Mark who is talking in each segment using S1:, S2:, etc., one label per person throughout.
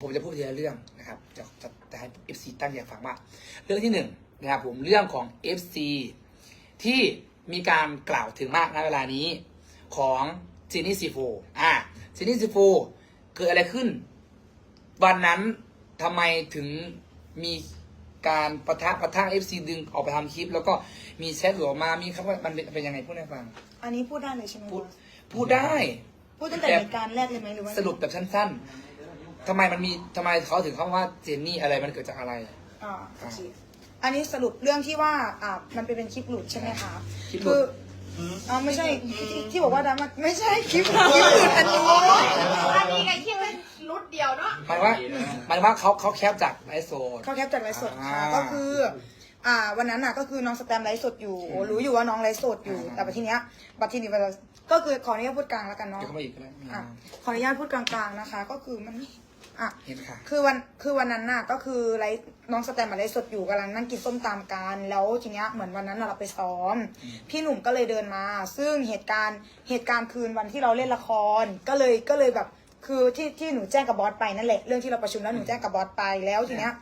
S1: ผมจะพูดทีละเรื่องนะครับ จะจะจะให้ FC ตั้งใจฟังว่า เรื่องที่หนึ่งนะครับผมเรื่องของ FC ที่มีการกล่าวถึงมากณเวลานี้ของจินนี่ซีโฟอ่าจินนี่ซีโฟเกิดอะไรขึ้น วันนั้นทำไมถึงมีการประทะประทะ FC ดึงออกไปทำคลิป แล้วก็มีแชทหลุดออกมามีคำว่ามันเป็นเป็นยังไงพูดให้ฟัง
S2: อันนี้พูดได้เลยใช่ไหม
S1: พูด
S2: บอส
S1: พูดได้
S2: พูดตั้งแต่เหตุการณ์แรกเลยไหมหรือว่า
S1: สรุปแบบสั้นๆ ทำไมมันมีทำไมเขาถึงเข้าว่าเจนนี่อะไรมันเกิดจากอะไร
S2: อ่าโอเคอันนี้สรุปเรื่องที่ว่าอ่ามันเป็นเป็นคลิปหลุดใช่ไหมคะ
S1: คลิปหลุด
S2: คืออ่าไม่ใช่ที่ที่บอกว่าดราม่าไม่ใช่คลิปคลิปหลุดอันนี้
S3: อันนี้ไงที่เป็นรุดเดียวเนาะ
S1: หมายว่าหมายว่าเขาเขาแคปจากไลฟ์โซน
S2: เขาแคปจากไลฟ์สดค่ะ
S1: อ่า
S2: ก็คือ อ่า วันนั้นน่ะก็คือน้องสแตมป์ไลฟ์สดอยู่โอ้รู้อยู่ว่าน้องไลฟ์สดอยู่
S1: อ่า
S2: แต่บัดทีเนี้ยบัดทีนี้เวลาก็คือขออนุญาตพูดกลางแล้วกันเนาะ
S1: เดี๋ยวเข้ามาอีกก็ได้ไม่
S2: อะ
S1: เอา
S2: ขออนุญาตพูดกลางๆนะคะ ก็คือมัน อะ
S1: เห็นค่ะ
S2: คือวันคือวันนั้นน่ะก็คือไลฟ์น้องสแตมมาไลฟ์สดอยู่กำลังนั่งกินส้มตำกันแล้วทีเนี้ยเหมือนวันนั้นน่ะเราไปซ้อมพี่หนุ่มก็เลยเดินมา ซึ่งเหตุการณ์เหตุการณ์คืนวันที่เราเล่นละครก็เลยก็เลยแบบคือที่ที่หนูแจ้งกับบอสไปนั่นแหละเรื่องที่เราประชุมแล้วหนูแจ้งกับบอสไปแล้วทีเนี้ย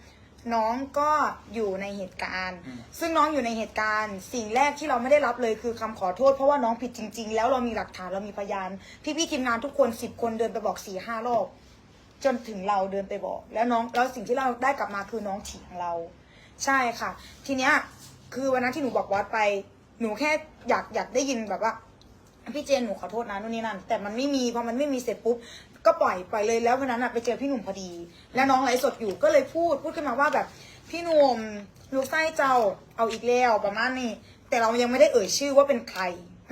S2: น้องก็อยู่ในเหตุการณ์
S1: อืม
S2: ซึ่งน้องอยู่ในเหตุการณ์ สิ่งแรกที่เราไม่ได้รับเลยคือคำขอโทษ เพราะว่าน้องผิดจริง ๆ แล้วเรามีหลักฐานเรามีพยาน พี่ๆทีมงานทุกคนสิบคนเดินไปบอกสี่ห้ารอบ จนถึงเราเดินไปบอก แล้วน้องแล้วสิ่งที่เราได้กลับมาคือน้องเถียงเรา ใช่ค่ะ ทีเนี้ยคือวันนั้นที่หนูบอกบอสไปหนูแค่อยากอยากได้ยินแบบว่าพี่เจนหนูขอโทษนะนู่นนี่นั่นแต่มันไม่มีพอมันไม่มีเสร็จปุ๊บก็ปล่อยปล่อยเลยแล้ววันนั้นอะไปเจอพี่หนุ่มพอดี แล้วน้องไลฟ์สดอยู่ก็เลยพูดพูดขึ้นมาว่าแบบพี่หนุ่มลูกไส้เจ้าเอาอีกแล้วประมาณนี้แต่เรายังไม่ได้เอ่ยชื่อว่าเป็นใคร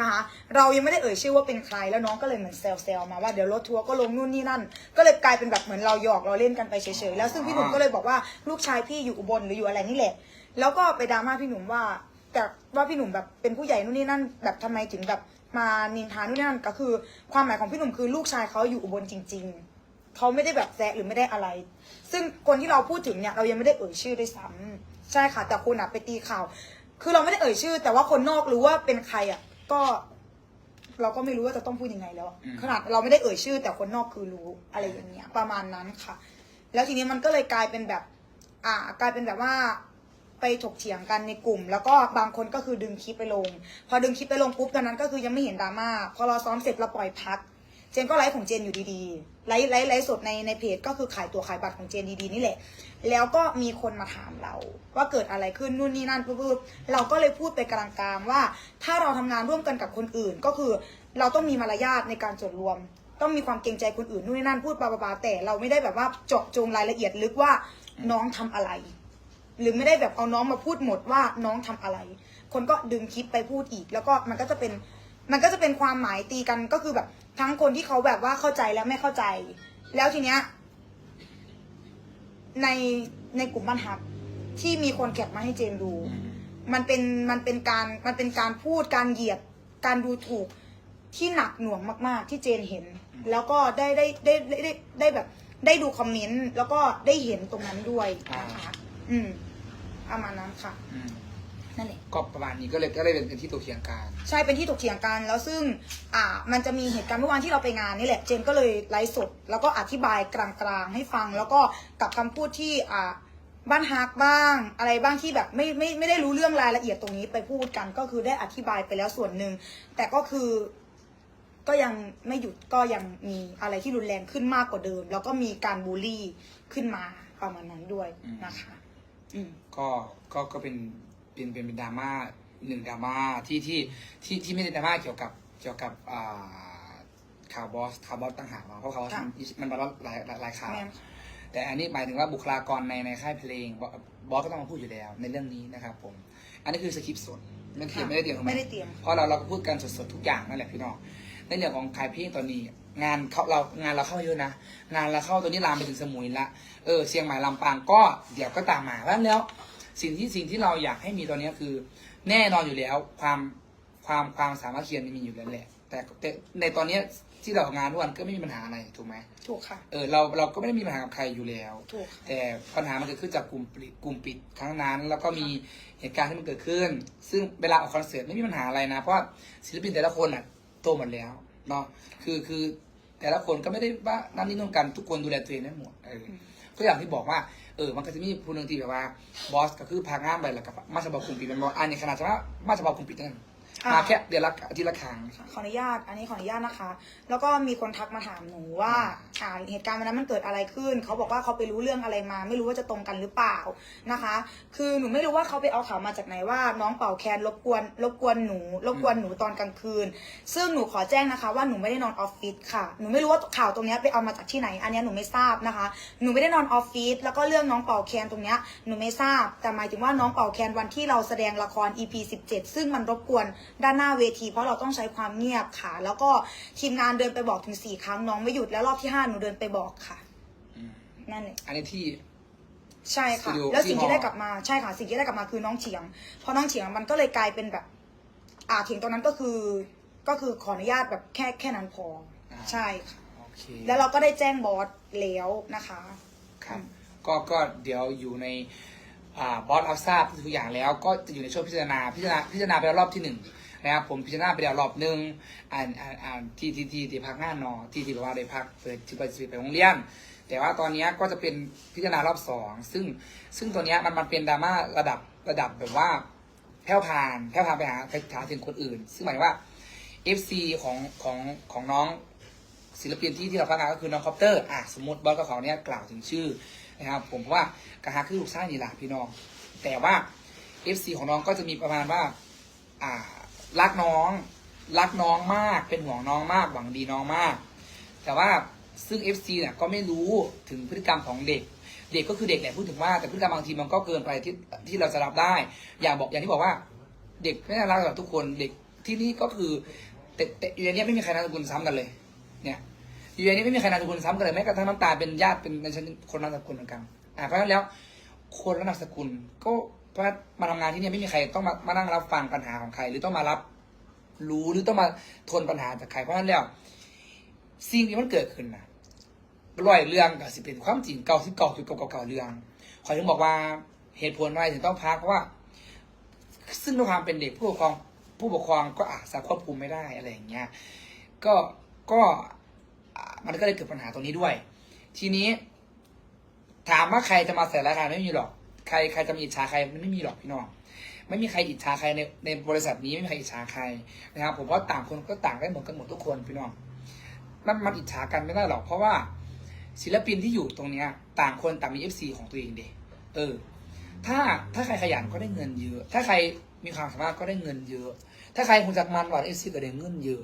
S2: นะคะเรายังไม่ได้เอ่ยชื่อว่าเป็นใครแล้วน้องก็เลยเหมือนแซวๆมาว่าเดี๋ยวรถทัวร์ก็ลงนู่นนี่นั่น ก็เลยกลายเป็นแบบเหมือนเราหยอกเราเล่นกันไปเฉยๆแล้วซึ่งพี่หนุ่มก็เลยบอกว่าลูกชายพี่อยู่อุบลหรืออยู่อะไรนี่แหละ แล้วก็ไปดราม่าพี่หนุ่มว่าแต่ว่าพี่หนุ่มแบบเป็นผู้ใหญ่นู่นนี่นั่น แบบทำไมถึงแบบมานินทานู่นนี่นั่นก็คือ ความหมายของพี่หนุ่มคือลูกชายเขาอยู่อุบลจริง ๆเขาไม่ได้แบบแซะหรือไม่ได้อะไร ซึ่งคนที่เราพูดถึงเนี่ยเรายังไม่ได้เอ่ยชื่อด้วยซ้ำใช่ค่ะแต่คุณอะไปตีข่าว คือเราไม่ได้เอ่ยชื่อ แต่ว่าคนนอกรู้ว่าเป็นใครอะ ก็เราก็ไม่รู้ว่าจะต้องพูดยังไงแล้วอะ
S1: อืม
S2: ขนาดเราไม่ได้เอ่ยชื่อ แต่คนนอกคือรู้อะไรอย่างเงี้ย ประมาณนั้นค่ะ แล้วทีนี้มันก็เลยกลายเป็นแบบ อ่ากลายเป็นแบบว่า ไปถกเถียงกันในกลุ่ม แล้วก็บางคนก็คือดึงคลิปไปลง พอดึงคลิปไปลงปุ๊บตอนนั้นก็คือยังไม่เห็นดราม่าพอเราซ้อมเสร็จเราปล่อยพัก เจนก็ไลฟ์ของเจนอยู่ดีๆไลฟ์ไลฟ์ไลฟ์สดในในเพจก็คือขายตัวขายบัตรของเจนดีๆนี่แหละ แล้วก็มีคนมาถามเรา ว่าเกิดอะไรขึ้นนู่นนี่นั่นปุ๊บเราก็เลยพูดไปกลางๆว่า ถ้าเราทำงานร่วมกันกับคนอื่นก็คือ เราต้องมีมารยาทในการจดรวม ต้องมีความเกรงใจคนอื่นนู่นนี่นั่นพูดบาๆแต่เราไม่ได้แบบว่าเจาะจงรายละเอียดลึกว่าน้องทำอะไร หรือไม่ได้แบบเอาน้องมาพูดหมดว่าน้องทำอะไร คนก็ดึงคลิปไปพูดอีก แล้วก็มันก็จะเป็น มันก็จะเป็นความหมายตีกันก็คือแบบทั้งคนที่เขาแบบว่าเข้าใจและไม่เข้าใจ แล้วทีเนี้ยในในกลุ่มบ้านฮักที่มีคนแคปมาให้เจนดู มันเป็นมันเป็นการมันเป็นการพูดการเหยียดการดูถูกที่หนักหน่วงมาก ๆ ที่เจนเห็น แล้วก็ได้ได้ได้ได้ได้ได้แบบ ได้ดูคอมเมนต์แล้วก็ได้เห็นตรงนั้นด้วยนะคะอืมประมาณนั้นค่ะ
S1: อืม
S2: นั่นแหละ
S1: ก็ประมาณนี้ก็เลยก็เลยเป็นเป็นที่ตัวเคียงการ
S2: ใช่เป็นที่ถกเถียงกันแล้วซึ่งอ่ามันจะมีเหตุการณ์เมื่อวานที่เราไปงานนี่แหละเจนก็เลยไลฟ์สดแล้วก็อธิบายกลางๆให้ฟัง แล้วก็กับคำพูดที่อ่าบ้านฮักบ้าง อะไรบ้างที่แบบไม่ไม่ไม่ได้รู้เรื่องรายละเอียดตรงนี้ไปพูดกันก็คือได้อธิบายไปแล้วส่วนหนึ่งแต่ก็คือ ก็ยังไม่หยุดก็ยังมีอะไรที่รุนแรงขึ้นมากกว่าเดิม แล้วก็มีการบูลลี่ขึ้นมาประมาณนั้นด้วยนะคะ อืม
S1: ก็ก็ก็เป็น เป็นเป็นเป็นดราม่าหนึ่งดราม่าที่ที่ที่ที่ไม่ได้ดราม่าเกี่ยวกับเกี่ยวกับอ่าข่าวบอสข่าวบอสต่างหากเนาะเพราะเขา
S2: ค่ะ
S1: มันมันหลายหลายหลายข่าว
S2: แม่น
S1: แต่อันนี้หมายถึงว่าบุคลากรในในค่ายเพลงบอสบอสก็ต้องมาพูดอยู่แล้วในเรื่องนี้นะครับผม อันนี้คือสคริปต์สดไม่ได้เตรียมไม่ได้เตรียมถูกห
S2: ไม่ได้เตรียม
S1: เพราะเราเราก็พูดกันสดๆทุกอย่างนั่นแหละพี่น้องในเรื่องของขายเพลงตอนนี้ งานเขาเรางานเราเข้าเยอะนะงานเราเข้าตัวนี้ลามไปถึงสมุยละเออเชียงใหม่ลำปางก็เดี๋ยวก็ตามมาแล้วแล้ว สิ่งที่สิ่งที่เราอยากให้มีตอนนี้คือ แน่นอนอยู่แล้วความความความสามัคคีมันมีอยู่แล้วแหละ แต่แต่ในตอนเนี้ยที่เราทำงานทุกวันก็ไม่มีปัญหาอะไรถูกไหม
S2: ถูกค่ะ
S1: เออเราเราก็ไม่ได้มีปัญหากับใครอยู่แล้ว
S2: ถูกค่ะ
S1: แต่ปัญหามันเกิดขึ้นจากกลุ่มปิดกลุ่มปิดครั้งนั้น แล้วก็มีเหตุการณ์ที่มันเกิดขึ้น ซึ่งเวลาออกคอนเสิร์ตไม่มีปัญหาอะไรนะ เพราะว่าศิลปินแต่ละคนอะโตหมดแล้วเนาะคือคือแต่ละคนก็ไม่ได้ว่านั่นนี่นู่นกันทุกคนดูแลตัวเองได้หมดเออก็อย่างที่บอกว่า เออ มันก็จะมีผู้หนึ่งที่แบบว่าบอสก็คือพางานไปแล้วกับมาสบากลุ่มปิดเป็นบอสอันนี้ขนาดจะว่ามาสบากลุ่มปิดนั่น
S2: อ่าม
S1: มาแค่เดือนละอาทิตย์ละครั้ง
S2: ขออนุญาต อันนี้ขออนุญาตนะคะ แล้วก็มีคนทักมาถามหนูว่า อ่า เหตุการณ์วันนั้นมันเกิดอะไรขึ้น เขาบอกว่าเขาไปรู้เรื่องอะไรมา ไม่รู้ว่าจะตรงกันหรือเปล่านะคะ คือหนูไม่รู้ว่าเขาไปเอาข่าวมาจากไหนว่า น้องเป่าแคนรบกวน รบกวนหนู รบกวนหนูตอนกลางคืน ซึ่งหนูขอแจ้งนะคะว่าหนูไม่ได้นอนออฟฟิศค่ะ หนูไม่รู้ว่าข่าวตรงเนี้ยไปเอามาจากที่ไหน อันเนี้ยหนูไม่ทราบนะคะ หนูไม่ได้นอนออฟฟิศ แล้วก็เรื่องน้องเป่าแคนตรงเนี้ยหนูไม่ทราบ แต่หมายถึงว่าน้องเป่าแคนวันที่เราแสดงละคร EP 17 ซึ่งมันรบกวนด้านหน้าเวที เพราะเราต้องใช้ความเงียบค่ะ แล้วก็ทีมงานเดินไปบอกถึง4ครั้งน้องไม่หยุดแล้วรอบที่5หนูเดินไปบอกค่ะ
S1: อืม
S2: นั่นแหละ
S1: อันนี้ที่
S2: ใช่ค่ะ
S1: สตูดิโอ
S2: แล้วสิ่ง
S1: ที่
S2: ที่
S1: หอ
S2: ได้กลับมาใช่ค่ะ สิ่งที่ได้กลับมาคือน้องเฉียงพอน้องเฉียงมันก็เลยกลายเป็นแบบ อ่าเถียงตรงนั้นก็คือ ก็คือขออนุญาตแบบแค่แค่นั้นพออาใช่ค่ะ
S1: โอเค
S2: แล้วเราก็ได้แจ้งบอสแล้วนะคะ
S1: ครับก็ก็เดี๋ยวอยู่ในอ่าบอสรับทราบทุกอย่างแล้ว ก็จะอยู่ในช่วงพิจารณาพิจารณาพิจารณาไปแล้วรอบที่หนึ่ง นะครับผมพิจารณาไปแล้วรอบหนึ่งอ่านอ่านอ่านที่ที่ที่ที่พักงานนอที่ที่แบบว่าได้พักเปิดที่ไปไปโรงเรียนแต่ว่าตอนนี้ก็จะเป็นพิจารณารอบสองซึ่งซึ่งตัวเนี้ยมันมันเป็นดราม่าระดับระดับแบบว่าแผ่ผ่านแผ่ผ่านไปหาไปหาถึงคนอื่น ซึ่งหมายว่า FC ของของของน้องศิลปินที่ที่เราพักงานก็คือน้องคอปเตอร์อะสมมติบอสก็เขาเนี่ยกล่าวถึงชื่อนะครับผมเพราะว่ากระหาคือลูกชายนี่แหละพี่น้อง แต่ว่า FC ของน้องก็จะมีประมาณว่าอ่า รักน้อง รักน้องมาก เป็นห่วงน้องมาก หวังดีน้องมาก แต่ว่าซึ่ง FC เนี่ยก็ไม่รู้ถึงพฤติกรรมของเด็ก เด็กก็คือเด็กแหละพูดถึงว่าแต่พฤติกรรมบางทีมันก็เกินไปที่ที่เราจะรับได้ อย่างบอกอย่างที่บอกว่า เด็กไม่น่ารักกับทุกคนเด็กที่นี่ก็คือแต่แต่อยู่ในนี้ไม่มีใครนามสกุลซ้ำกันเลย เนี่ยอยู่ในนี้ไม่มีใครนามสกุลซ้ำกันเลยแม้กระทั่งน้ำตาเป็นญาติเป็นในชั้นคนนามสกุลเหมือนกันอ่าเพราะฉะนั้นแล้วคนละนามสกุลก็ เพราะว่ามาทำงานที่เนี่ยไม่มีใครต้องมามานั่งรับฟังปัญหาของใคร หรือต้องมารับรู้หรือต้องมาทนปัญหาจากใครเพราะฉะนั้นแล้ว สิ่งที่มันเกิดขึ้นนะร้อยเรื่องกับสิเป็นความจริงเก่าที่เก่าคือเก่าเก่าเรื่องขอยถึงบอกว่าเหตุผลอะไรถึงต้องพักเพราะว่า ซึ่งด้วยความเป็นเด็กผู้ปกครองผู้ปกครองก็อาจจะควบคุมไม่ได้อะไรอย่างเงี้ยก็ก็มันก็เลยเกิดปัญหาตรงนี้ด้วย ทีนี้ ถามว่าใครจะมาใส่รายการไม่มีหรอก ใครใครจะมีอิจฉาใครมันไม่มีหรอกพี่น้องไม่มีใครอิจฉาใครในในบริษัทนี้ไม่มีใครอิจฉาใครนะครับ ผมว่าต่างคนก็ต่างได้เหมือนกันหมดทุกคนพี่น้องมันมันอิจฉากันไม่ได้หรอก เพราะว่าศิลปินที่อยู่ตรงเนี้ย ต่างคนต่างมีเอฟซีของตัวเองเดเออ ถ้าถ้าใครขยันก็ได้เงินเยอะ ถ้าใครมีความสามารถก็ได้เงินเยอะ ถ้าใครหูจักมันหว่าเอฟซีก็ได้เงินเยอะ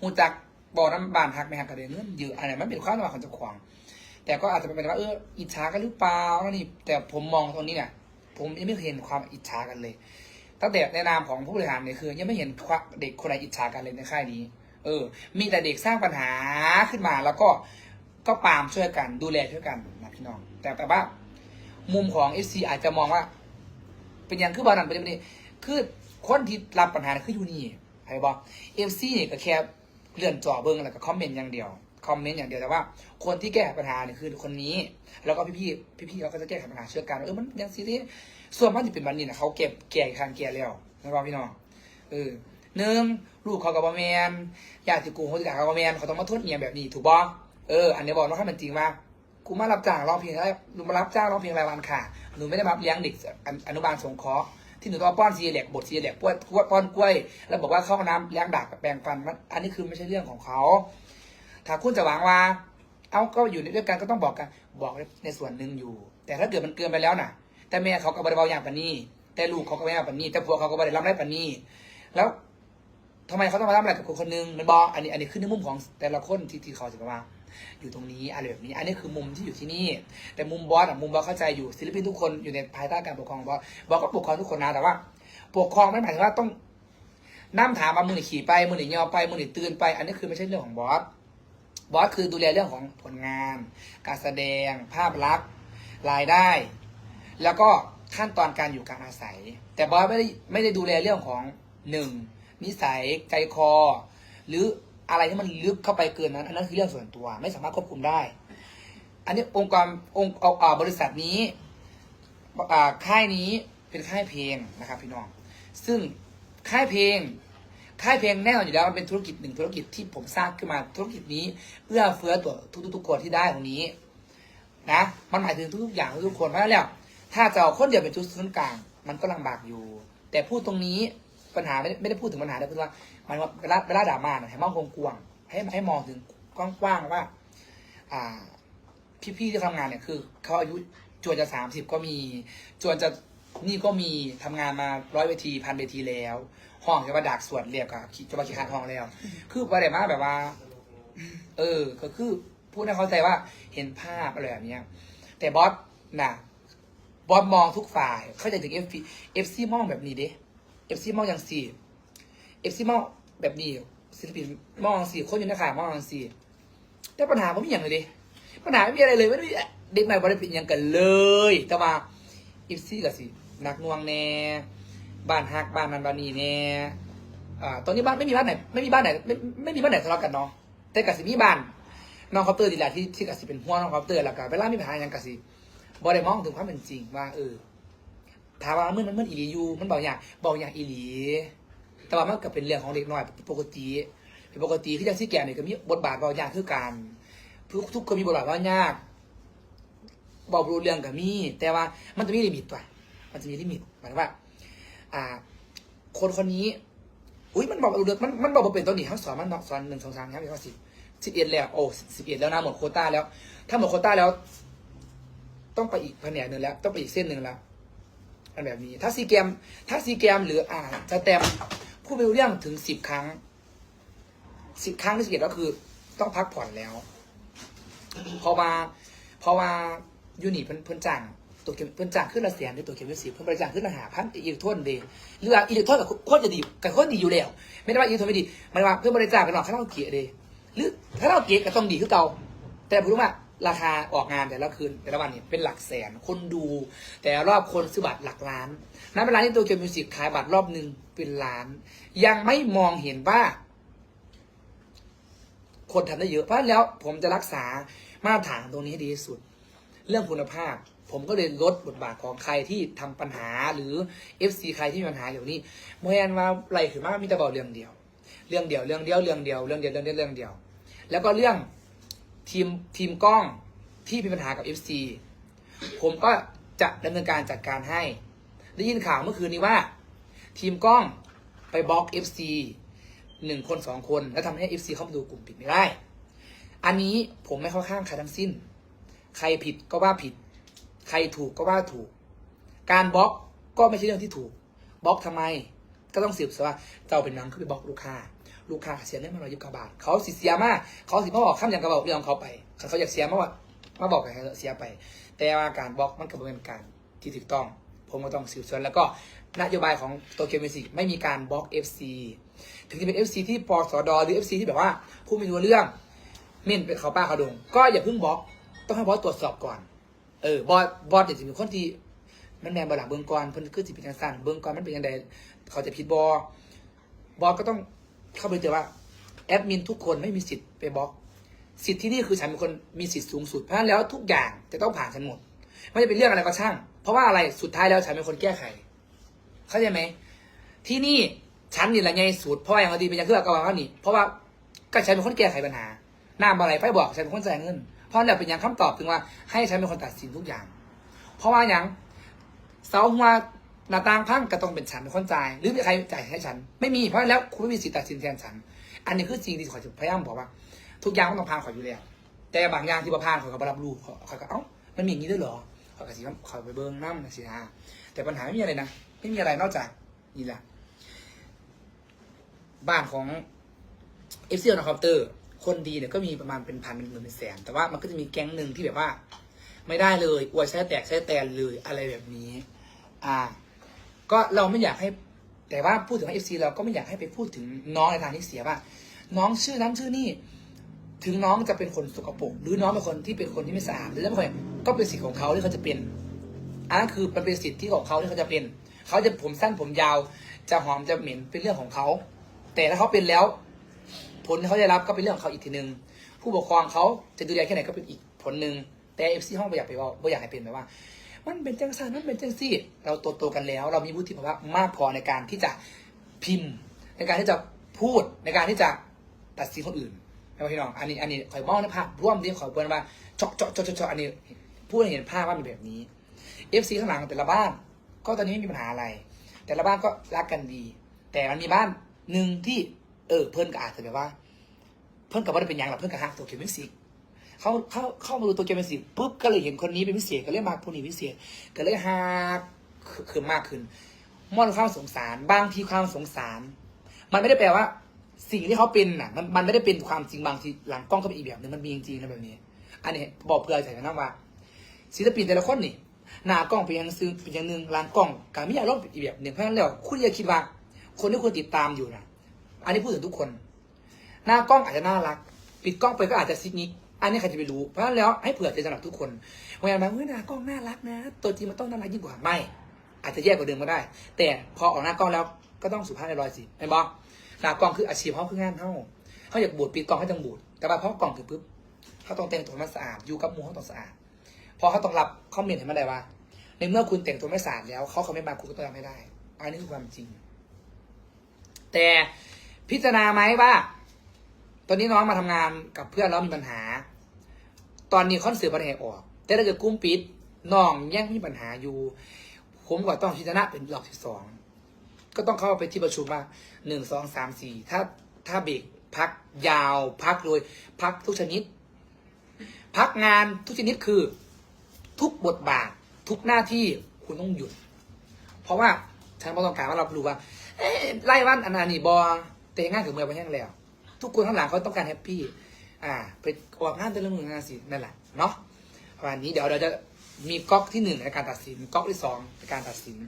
S1: หูจักบ่อน้ำบานทักไหมฮะก็ได้เงินเยอะอันไหนมันเป็นความสามารถของเจ้าของ แต่ก็อาจจะเป็นไปได้ว่าเอออิจฉากันหรือเปล่านี่แต่ผมมองตรงนี้เนี่ยผมยังไม่เห็นความอิจฉากันเลย ตั้งแต่ในนามของผู้บริหารเนี่ยคือ ยังไม่เห็นควเด็กคนไหนอิจฉากันเลยในค่ายนี้ เออ มีแต่เด็กสร้างปัญหาขึ้นมาแล้วก็ก็ปามช่วยกันดูแลช่วยกันนะพี่น้อง แต่แต่ว่า มุมของเอซีอาจจะมองว่า เป็นอย่างคือบอลนันเป็นแบบนี้คือคนที่รับปัญหาคืออยู่นี่ใครบอกเอฟซีเนี่ยก็แค่เลื่อนจอเบิ้งแล้วก็คอมเมนต์อย่างเดียว คอมเมนต์อย่างเดียวแต่ว่า คนที่แก้ปัญหาเนี่ยคือคนนี้ แล้วก็พี่ๆพี่ๆเขาก็จะแก้ไขปัญหาเชื่อกันว่าเออมันยังซีรีส์ส่วนมากที่เป็นวันนี้นะเขาเก็บแก่คันแก่แล้วนะครับพี่น้องเออหนึ่งลูกเขากับบอแมนญาติกูเขาจะกับบอแมนเขาต้องมาโทษเมียแบบนี้ถูกบอเอออันนี้บอกว่าถ้ามันจริงมากกูมารับจ้างร้องเพลงอะไรหนูมารับจ้างร้องเพลงรายวันค่ะหนูไม่ได้มาเลี้ยงเด็กอนุบาลสงเคราะห์ที่หนูต้องมาป้อนซีเล็กบทซีเล็กป้อนป้อนกล้วย แล้วบอกว่าเข้าห้องน้ำเลี้ยงดักแปรงฟันมันอันนี้คือไม่ใช่เรื่องของเขา ถ้าคุณจะหวังว่า เอาก็อยู่ในด้วยกันก็ต้องบอกกันบอกในส่วนหนึ่งอยู่ แต่ถ้าเกิดมันเกินไปแล้วน่ะ แต่แม่เขาก็บริบาอย่างปานี้ แต่ลูกเขาก็ไม่เอาปานี้แต่ผัวเขาก็บริรับได้ปานี้แล้วทำไมเขาต้องมาทำอะไรกับคนคนหนึงมันบอกอันนี้อันนี้ขึ้นในมุมของแต่ละคนที่ที่เขาจะมาอยู่ตรงนี้อะไรแบบนี้ อันนี้คือมุมที่อยู่ที่นี่ แต่มุมบอสอะมุมบอสเข้าใจอยู่ศิลปินทุกคนอยู่ในภายใต้การปกครองบอสบอสก็ปกครองทุกคนนะแต่ว่า ปกครองไม่หมายถึงว่าต้องน้ำถามมามือหนีขี่ไปมือหนียอไปมือหนีตื่นไป อันนี้คือไม่ใช่เรื่องของบอส บอสคือดูแลเรื่องของผลงาน การแสดง ภาพลักษณ์รายได้ แล้วก็ขั้นตอนการอยู่การอาศัย แต่บอสไม่ได้ไม่ได้ดูแลเรื่องของหนึ่งนิสัยใจคอ หรืออะไรที่มันลึกเข้าไปเกินนั้น อันนั้นคือเรื่องส่วนตัว ไม่สามารถควบคุมได้ อันนี้องค์กรองค์เอาอ่าบริษัทนี้ค่ายนี้เป็นค่ายเพลงนะครับพี่น้อง ซึ่งค่ายเพลง ค่ายเพลงแน่นอนอยู่แล้วมันเป็นธุรกิจหนึ่งธุรกิจที่ผมสร้างขึ้นมาธุรกิจนี้เอื้อเฟื้อตัวทุกๆคนที่ได้ตรงนี้นะมันหมายถึงทุกๆอย่างทุกคนเพราะฉะนั้นแล้วถ้าจะเอาคนเดียวเป็นจุดศูนย์กลาง มันก็ลำบากอยู่ แต่พูดตรงนี้ปัญหาไม่ได้ไม่ได้พูดถึงปัญหาแต่พูดว่ามันว่าเวลาเวลาด่ามาเนี่ยให้มองกว้างให้ให้มองถึงกว้างๆว่า อ่าพี่ๆที่ทำงานเนี่ยคือเขาอายุจวนจะสามสิบก็มีจวนจะ นี่ก็มีทำงานมาร้อยเวทีพันเวทีแล้ว ห้องจะมาดักสวดเรียบกับจะมาขี้คานห้องแล้ว คือประเด็นมากแบบว่า เออ ก็คือพูดให้เข้าใจว่าเห็นภาพอะไรแบบเนี้ย แต่บอสน่ะบอสมองทุกฝ่ายเข้าใจถึงเอฟซีเอฟซีมองแบบนี้เด้เอฟซีมองอย่างสี่เอฟซีมองแบบนี้ศิลปินมองสี่คนอยู่ในข่ายมองอย่างสี่แต่ปัญหาไม่มีอย่างเลยเด้ปัญหาไม่มีอะไรเลยไม่มีเด็กใหม่บริเป็นอย่างกันเลย แต่ว่าเอฟซีกับสิ หนักหน่วงแน่บ้านฮักบ้านนันบานีแน่อ่าตอนนี้บ้านไม่มีบ้านไหนไม่มีบ้านไหนไม่ไม่มีบ้านไหนทะเลาะกันเนาะแต่กับสิมีบ้านน้องคอปเตอร์ดีแหละที่ที่กสิเป็นหัวงน้องคอปเตอร์แล้วก็เวลามีปัญหาอย่างกสิบอได้มองถึงความเป็นจริงว่าเออถามว่ามันมันมันอีหลีอยู่มันบอกอย่างบอกอย่างอีหลีแต่ว่ามันก็เป็นเรื่องของเด็กน้อยปกติป็นปกติที่จังซี่แก่เนี่ยก็มีบทบาทบอกอย่างคือการทุกทุกคนมีบทบาทว่ายากบอกรู้เรื่องก็มีแต่ว่ามันจะมีลิมิตตัว มันจะมีลิมิตหมายถึงว่า อ่า คนคนนี้ อุ้ยมันบอกรู้เรื่องมันมันบอกว่าเป็นตัวนี้ทั้งสอนมันบอกสอนหนึ่งสองสามครับเป็นข้อสิบสิบเอ็ดแล้วโอ้สิบเอ็ดแล้วนะหมดโคต้าแล้ว ถ้าหมดโคต้าแล้ว ต้องไปอีกแผนกหนึ่งแล้ว ต้องไปอีกเส้นหนึ่งแล้วอันแบบนี้ ถ้าซีเกม ถ้าซีเกมหรืออ่าจะแต้มพูดไปรู้เรื่องถึงสิบครั้งสิบครั้งที่สิบเอ็ดก็คือ ต้องพักผ่อนแล้วพราะว่าพราะว่ายูนิเพิ่นเพิ่นจ้าง ตัวเกมเพิ่นจ้างขึ้นละแสนในตัวเกมวิสิบเพิ่นบริจาคขึ้นละหาพันอีกโทษเดย์หรืออีกโทษกับโคตรจะดีกับโคตรดีอยู่แล้ว ไม่ได้ว่าอีกโทษไม่ดีหมันว่าเพื่อบริจาคกันหรอกคาราโอเกะเดย์หรือถ้าเราเก๊ก็ต้องดีขึ้นเก่าแต่ผมรู้ว่าราคาออกงานแต่ละคืนแต่ละวันเนี่ยเป็นหลักแสนคนดู แต่รอบคนซื้อบัตรหลักล้านนั้นเวลาที่ตัวเกมมิวสิกขายบัตรรอบหนึ่งเป็นล้าน ยังไม่มองเห็นว่า คนทำได้เยอะเพราะแล้วผมจะรักษามาตรฐานตรงนี้ให้ดีที่สุด เรื่องคุณภาพ ผมก็เลยลดบทบาทของใครที่ทำปัญหาหรือ FC ใครที่มีปัญหาเดี๋ยวนี้โมแอนมาไหลขึ้นมากมีแต่บอกเรื่องเดียว เรื่องเดียวเรื่องเดียวเรื่องเดียวเรื่องเดียวเรื่องเดียวเรื่องเดียว แล้วก็เรื่องทีมทีมกล้องที่มีปัญหากับ FC ผมก็จะดำเนินการจัดการให้ ได้ยินข่าวเมื่อคืนนี้ว่า ทีมกล้องไปบล็อก FC หนึ่งคนสองคนแล้วทำให้ FC เข้ามาดูกลุ่มปิดไม่ได้ อันนี้ผมไม่เข้าข้างใครทั้งสิ้น ใครผิดก็ว่าผิด ใครถูกก็ว่าถูก การบล็อกก็ไม่ใช่เรื่องที่ถูกบล็อกทำไม ก็ต้องสืบสวนว่าเจ้าเป็นนังคือไปบล็อกลูกค้า ลูกค้าเสียเงินมาร้อยยี่สิบกว่าบาทเขาสิเสียมากเขาสิมาบอกคำอย่างกระบอกเรื่องของเขาไปเขาเขาอยากเสียมาว่ามาบอกให้เขาเสียไป แต่ว่าการบล็อกมันก็เป็นการที่ถูกต้อง ผมก็ต้องสืบสวนแล้วก็นโยบายของโตเกียวมิวสิกไม่มีการบล็อก FC ถึงจะเป็น FC ที่ปสดหรือ FC ที่แบบว่าผู้ไม่รู้เรื่องเม่นเป็นเขาป้าเขาดงก็อย่าเพิ่งบล็อก ต้องให้บอสตรวจสอบก่อน เออบอสบอสเดี๋ยวจะเป็นคนที่มันแมนบหลักเบื้องก่อนเพิ่นคือสิเป็นจังซั่นเบื้องก่อนมันเป็นยังไงเขาจะผิดบอบอสก็ต้องเข้าไปเจอว่าแอดมินทุกคนไม่มีสิทธิ์ไปบล็อก สิทธิ์ที่นี่คือฉันเป็นคนมีสิทธิ์สูงสุดเพราะฉะนั้นแล้วทุกอย่างจะต้องผ่านฉันหมดไม่จะเป็นเรื่องอะไรก็ช่าง เพราะว่าอะไรสุดท้ายแล้วฉันเป็นคนแก้ไข เข้าใจไหมที่นี่ฉันนี่แหละไงสุดเพราะว่าอย่างดีเป็นอย่างที่เรากล่าวว่านี่เพราะว่าก็ฉันเป็นคนแก้ไขปัญหาหน้าอะไรไฟบอกฉันเป็นคนจ่ายเงิน เพราะนั่นแหละเป็นอย่างคำตอบถึงว่า ให้ฉันเป็นคนตัดสินทุกอย่าง เพราะว่าอย่างเสาหัวหน้าต่างพังก็ต้องเป็นฉันเป็นคนจ่าย หรือมีใครจ่ายให้ฉัน ไม่มีเพราะแล้วคุณไม่มีสิทธิ์ตัดสินแทนฉัน อันนี้คือสิ่งที่ขอยจะพยายามบอกว่า ทุกอย่างต้องผ่านขอยอยู่แล้วแต่บางอย่างที่บ่ผ่านขอยก็บ่รับรู้ขอยก็เอ้ามันมีอย่างนี้ด้วยเหรอขอยก็สิขอยไปเบิ่งน้ำนะสิฮะแต่ปัญหาไม่มีอะไรนะไม่มีอะไรนอกจากนี่แหละบ้านของเอฟซีนคอปเตอร์ คนดีเนี่ยก็มีประมาณเป็นพันเป็นหมื่นเป็นแสน แต่ว่ามันก็จะมีแก๊งหนึ่งที่แบบว่า ไม่ได้เลยอวยใช้แตกใช้แตนเลยอะไรแบบนี้ อ่า ก็เราไม่อยากให้แต่ว่าพูดถึงเอฟซีเราก็ไม่อยากให้ไปพูดถึงน้องในทางที่เสียว่า น้องชื่อนั้นชื่อนี่ถึงน้องจะเป็นคนสกปรกหรือน้องเป็นคนที่เป็นคนที่ไม่สะอาดหรืออะไรก็เป็นสิทธิ์ของเขาที่เขาจะเป็นอันนั้นคือมันเป็นสิทธิ์ที่ของเขาที่เขาจะเป็น เขาจะผมสั้นผมยาว จะหอมจะเหม็นเป็นเรื่องของเขา แต่ถ้าเขาเป็นแล้ว ผลที่เขาได้รับก็เป็นเรื่องของเขาอีกทีหนึ่งผู้ปกครองเขาจะดูแลแค่ไหนก็เป็นอีกผลหนึ่งแต่เอฟซีห้องไม่อยากไปว่าไม่อยากให้เป็นแบบว่า มันเป็นจังซ่ามันเป็นจังซี่ เราโตโตๆกันแล้ว เรามีวุฒิภาวะมากพอในการที่จะพิมพ์ ในการที่จะพูดในการที่จะตัดสินคนอื่นนะพี่น้องอันนี้อันนี้ขอยมองในภาพร่วมที่ข่อยเปิดว่าเจาะเจาะเจาะเจาะอันนี้พูดให้เห็นภาพว่ามันแบบนี้ FC ข้างหลังแต่ละบ้าน ก็ตอนนี้ไม่มีปัญหาอะไร แต่ละบ้านก็รักกันดี แต่มันมีบ้านหนึ่งที่ เออเพื่อนก็อาจจะแบบว่า เพื่อนกับว่าเป็นยังหรอกเพื่อนกับฮักตัวเกมมิวสิกเขาเขาเข้ามาดูตัวเกมมิสิกปุ๊บก็เลยเห็นคนนี้เป็นพิเศษก็เลยมาคนนี้พิเศษก็เลยฮักขึ้นมากขึ้นมอนความสงสารบางทีความสงสาร มันไม่ได้แปลว่า สิ่งที่เขาเป็นน่ะ มันมันไม่ได้เป็นความจริงบางทีหลังกล้องก็เป็นอีกแบบหนึงมันมีจริงๆนะแบบนี้ อันนี้บอกเพื่อใส่นะว่าศิลปินแต่ละคนนี่หน้ากล้องเป็นอย่างซึ่งเป็นอย่างหนึ่งหลังกล้องการไมีอยารมณ์อีกแบบหนึ่งเพราะฉะนั้นแล้วคุณอย่าคิดว่า คนที่คุณติดตามอยู่นะ อันนี้พูดถึงทุกคน หน้ากล้องอาจจะน่ารัก ปิดกล้องไปก็อาจจะซิกนิกอันนี้ใครจะไปรู้ เพราะฉะนั้นแล้วให้เผื่อใจสำหรับทุกคนเวลามาเฮ้ยหน้ากล้องน่ารักนะ ตัวจริงมันต้องน่ารักยิ่งกว่าไม่ อาจจะแย่กว่าเดิมก็ได้ แต่พอออกหน้ากล้องแล้วก็ต้องสุภาพเรียบร้อยสิไอ้บอกหน้ากล้องคืออาชีพเขาคืองานเขาเขาอยากบูดปิดกล้องให้จังบูดแต่ว่าพอกล้องถึงปุ๊บเขาต้องแต่งตัวมันสะอาดอยู่กับมูเขาต้องสะอาดพอเขาต้องรับคอมเมนต์ให้มันได้ว่า ในเมื่อคุณแต่งตัวไม่สะอาดแล้วเขาเขาไม่มาคุณก็ต้องทำให้ได้ อันนี้คือความจริง แต่ พิจารณาไหมว่า ตอนนี้น้องมาทำงานกับเพื่อนแล้วมีปัญหา ตอนนี้คอนเสิร์ตปัญหาออก แต่ถ้าเกิดกุ้มปิดน้องยังมีปัญหาอยู่ ผมก็ต้องพิจารณาเป็นรอบที่สองก็ต้องเข้าไปที่ประชุมว่าหนึ่งสองสามสี่ถ้าถ้าเบรกพักยาวพักโดยพักทุกชนิด พักงานทุกชนิดคือ ทุกบทบาท ทุกหน้าที่คุณต้องหยุด เพราะว่าฉันต้องการว่าเรารู้ว่าไล่วันอันนั้นนี่บอ แต่งานถึงเมื่อไปแห้งแล้ว ทุกคนข้างหลังเขาต้องการแฮปปี้อ่าไปออกงานแต่ละมืองานสินั่นแหละเนาะประมาณนี้เดี๋ยวเราจะมีก๊อกที่หนึ่งในการตัดสินก๊อกที่สองในการตัดสิน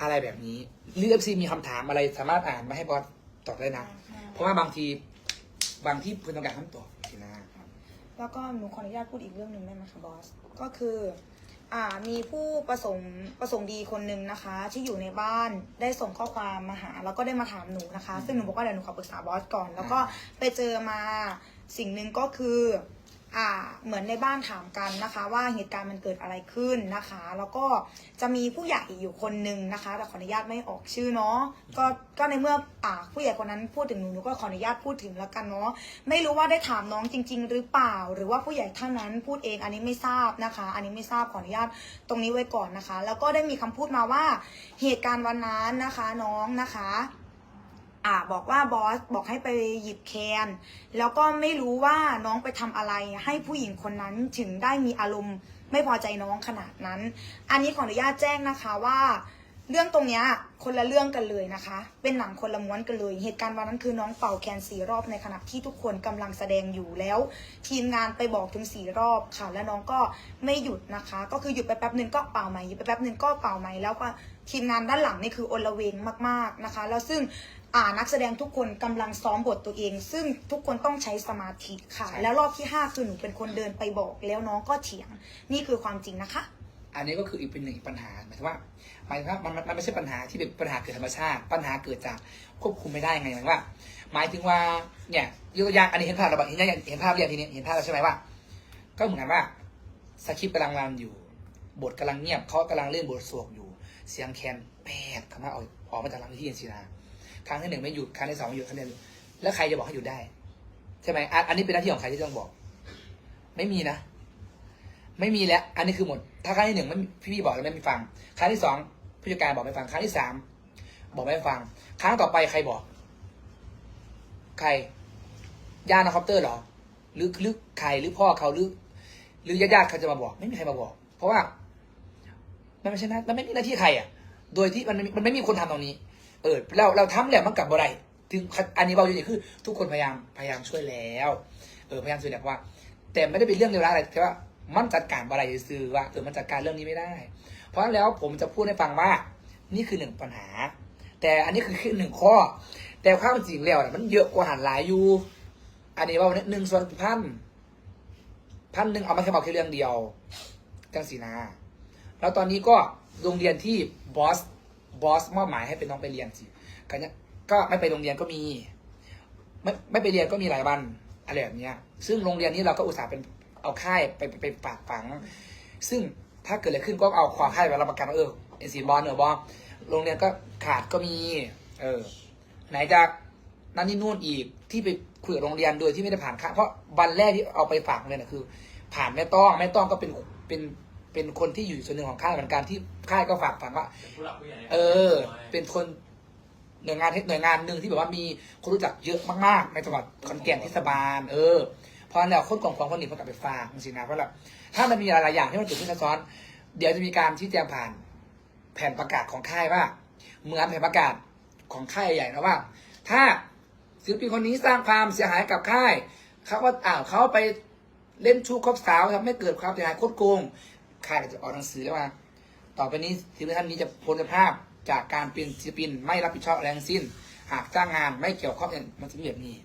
S1: อะไรแบบนี้หรือเอฟซีมีคำถามอะไรสามารถอ่านมาให้บอสตอบได้นะ เพราะว่าบางทีบางที่เพื่อนต้องการคำตอบสินะ
S2: แล้วก็หนูขออนุญาตพูดอีกเรื่องหนึ่งได้ไหมคะบอสก็คือ อ่ามีผู้ประสงค์ประสงค์ดีคนหนึ่งนะคะ ที่อยู่ในบ้านได้ส่งข้อความมาหา แล้วก็ได้มาถามหนูนะคะ ซึ่งหนูบอกว่าเดี๋ยวหนูขอปรึกษาบอสก่อน แล้วก็ไปเจอมาสิ่งหนึ่งก็คือ อ่าเหมือนในบ้านถามกันนะคะ ว่าเหตุการณ์มันเกิดอะไรขึ้นนะคะ แล้วก็จะมีผู้ใหญ่อยู่คนหนึ่งนะคะ แต่ขออนุญาตไม่ออกชื่อเนาะก็ก็ในเมื่ออ่าผู้ใหญ่คนนั้นพูดถึงหนูหนูก็ขออนุญาตพูดถึงแล้วกันเนาะไม่รู้ว่าได้ถามน้องจริง ๆ หรือเปล่า หรือว่าผู้ใหญ่ท่านนั้นพูดเองอันนี้ไม่ทราบนะคะ อันนี้ไม่ทราบขออนุญาตตรงนี้ไว้ก่อนนะคะ แล้วก็ได้มีคำพูดมาว่าเหตุการณ์วันนั้นนะคะน้องนะคะ อ่าบอกว่าบอสบอกให้ไปหยิบแคนแล้วก็ไม่รู้ว่าน้องไปทำอะไรให้ผู้หญิงคนนั้นถึงได้มีอารมณ์ไม่พอใจน้องขนาดนั้น อันนี้ขออนุญาตแจ้งนะคะว่า เรื่องตรงเนี้ยคนละเรื่องกันเลยนะคะ เป็นหนังคนละม้วนกันเลย เหตุการณ์วันนั้นคือน้องเป่าแคนสี่รอบในขณะที่ทุกคนกำลังแสดงอยู่แล้ว ทีมงานไปบอกถึงสี่รอบค่ะ แล้วน้องก็ไม่หยุดนะคะ ก็คือหยุดไปแป๊บหนึ่งก็เป่าใหม่หยุดไปแป๊บหนึ่งก็เป่าใหม่แล้วก็ ทีมงานด้านหลังนี่คือโอลเวงมากๆนะคะ แล้วซึ่งอ่านักแสดงทุกคนกำลังซ้อมบทตัวเอง ซึ่งทุกคนต้องใช้สมาธิค่ะ
S1: ใช่
S2: แล้วรอบที่ห้าคือหนูเป็นคนเดินไปบอก แล้วน้องก็เถียงนี่คือความจริงนะคะ
S1: อันนี้ก็คืออีกเป็นหนึ่งปัญหาหมายถึงว่าหมายถึงว่ามันมันมันไม่ใช่ปัญหาที่เป็นปัญหาเกิดธรรมชาติ ปัญหาเกิดจากควบคุมไม่ได้ไงหมายถึงว่า หมายถึงว่าเนี่ยยกตัวอย่างอันนี้เห็นภาพเราบ้างเห็นยังเห็นภาพเรียงทีนี้เห็นภาพแล้วใช่ไหมว่า ก็เหมือนกันว่าสคริปต์กำลังรันอยู่ บทกำลังเงียบเขากำลังเล่นบทสวกอยู่ เสียงแคนแปดคำว่าออกออกมาจากลังที่เอ็นซีนาครั้งที่หนึ่งไม่หยุดครั้งที่สองไม่หยุดครั้งที่หนึ่งแล้วใครจะบอกให้หยุดได้ ใช่ไหมอันนี้เป็นหน้าที่ของใครที่ต้องบอก ไม่มีนะ ไม่มีแล้ว อันนี้คือหมด ถ้าครั้งที่หนึ่งไม่พี่พี่บอกแล้วไม่ฟัง ครั้งที่สองผู้จัดการบอกไม่ฟัง ครั้งที่สามบอกไม่ฟัง ครั้งต่อไปใครบอก ใครญาตินะคอปเตอร์หรอหรือหรือใครหรือพ่อเขาหรือ หรือญาติญาติเขาจะมาบอก ไม่มีใครมาบอก เพราะว่า มันไม่ใช่นะมันไม่มีหน้าที่ใครอะ โดยที่มันมันไม่มีคนทำตรงนี้ เออเราเราทำแล้วมันกลับบ่ได้ถึงอันนี้เราอยู่นี่คือ ทุกคนพยายามพยายามช่วยแล้ว เออพยายามช่วยแล้วว่า แต่ไม่ได้เป็นเรื่องเลวร้ายอะไรแต่ว่ามันจัดการอะไรซื้อว่าเออมันจัดการเรื่องนี้ไม่ได้ เพราะฉะนั้นแล้วผมจะพูดให้ฟังว่า นี่คือหนึ่งปัญหา แต่อันนี้คือแค่หนึ่งข้อ แต่ความจริงแล้วน่ะมันเยอะกว่าหันหลายอยู่ อันนี้ว่าหนึ่งส่วนพันพันหนึ่งเอามาแค่บอกแค่เรื่องเดียวจังสีนา แล้วตอนนี้ก็โรงเรียนที่บอสบอสมอบหมายให้เป็นน้องไปเรียนสิกันก็ไม่ไปโรงเรียนก็มี ไม่ไม่ไปเรียนก็มีหลายวันอะไรแบบนี้ซึ่งโรงเรียนนี้เราก็อุตส่าห์เป็นเอาค่ายไปไปฝากฝัง ซึ่งถ้าเกิดอะไรขึ้นก็เอาความค่ายไปรับประกันว่าเออเอ็นซีบอลเนอบอโรงเรียนก็ขาดก็มี เออ ไหนจะนั่นนี่นู่นอีกที่ไปคุยกับโรงเรียนโดยที่ไม่ได้ผ่านค่าเพราะวันแรกที่เอาไปฝากเลยนะคือ ผ่านแม่ต้องแม่ต้องก็เป็นเป็น เป็นคนที่อยู่ส่วนหนึ่งของค่ายเหมือนกันที่ค่ายก็ฝากฝังว่า
S4: เป็นผู้หลักผู้ใหญ่ใน
S1: เออ เป็นคนหน่วยงานหน่วยงานหนึ่งที่แบบว่ามีคนรู้จักเยอะมากๆ ในจังหวัดขอนแก่นเทศบาล เออเพราะฉะนั้นแล้วคนกองของคนนี้เขากลับไปฝากจริงๆนะเพราะแบบถ้ามันมีหลายๆอย่างที่มันเกิดขึ้นซับซ้อน เดี๋ยวจะมีการชี้แจงผ่าน แผ่นประกาศของค่ายว่าเหมือนแผ่นประกาศของค่ายใหญ่นะว่า ถ้าศิลปินคนนี้สร้างความเสียหายกับค่ายเขาก็อ้าวเขาไปเล่นชู้คบสาวทำให้เกิดความเสียหายโคตรโกง ค่ายก็จะออกหนังสือว่า ต่อไปนี้ศิลปินท่านนี้จะพ้นภาพจากการเป็นศิลปินไม่รับผิดชอบแรงสิ้น หากจ้างงานไม่เกี่ยวข้องเนี่ยมันจะเป็นแบบนี้